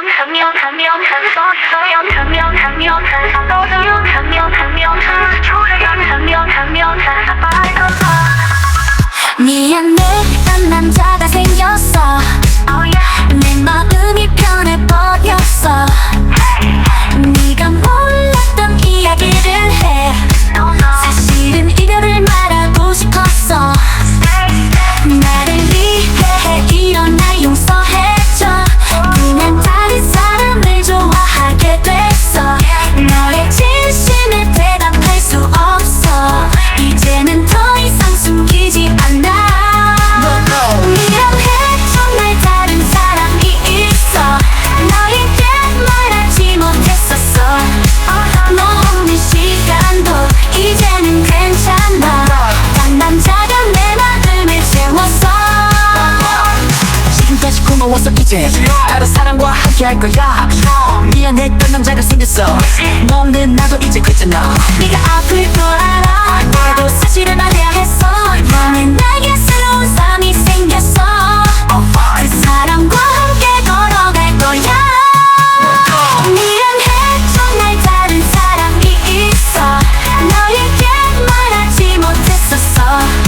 喵喵喵喵喵喵喵喵喵喵喵喵喵喵喵喵喵喵 고마웠어 이제. 다른 사람과 함께 할 거야. 미안했던 남자가 생겼어. 너는 나도 이제 괜찮아. 네가 아플 줄 알아? 나도 사실을 말해야 했어. 너는 나에게 새로운 삶이 생겼어. 그 사람과 함께 걸어갈 거야. 못했었어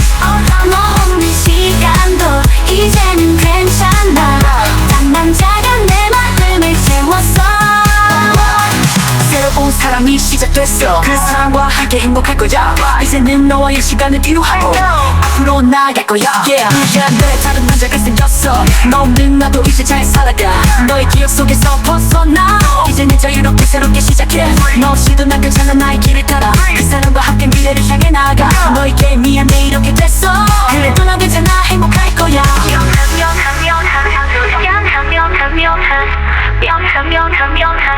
시작됐어 그 사람과 함께 행복할 거야 이제는 너와의 시간을 필요하고 앞으로 나아갈 거야 yeah. 미안해 다른 남자가 생겼어 너 없는 나도 이제 잘 살아가 너의 기억 속에서 벗어나 이제는 자유롭게 새롭게 시작해 너 없이도 난 괜찮아 나의 길을 따라 그 사람과 함께 미래를 향해 나아가 너에게 미안해 이렇게 됐어 그래도 난 괜찮아 행복할 거야 명하면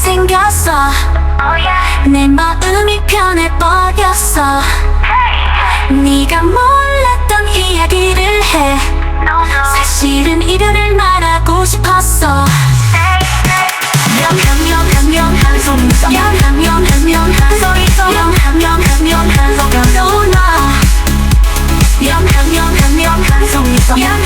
생겼어 내 마음이 변해버렸어 네가 몰랐던 이야기를 해 사실은 이별을 말하고 싶었어 소리 소리 소리 소리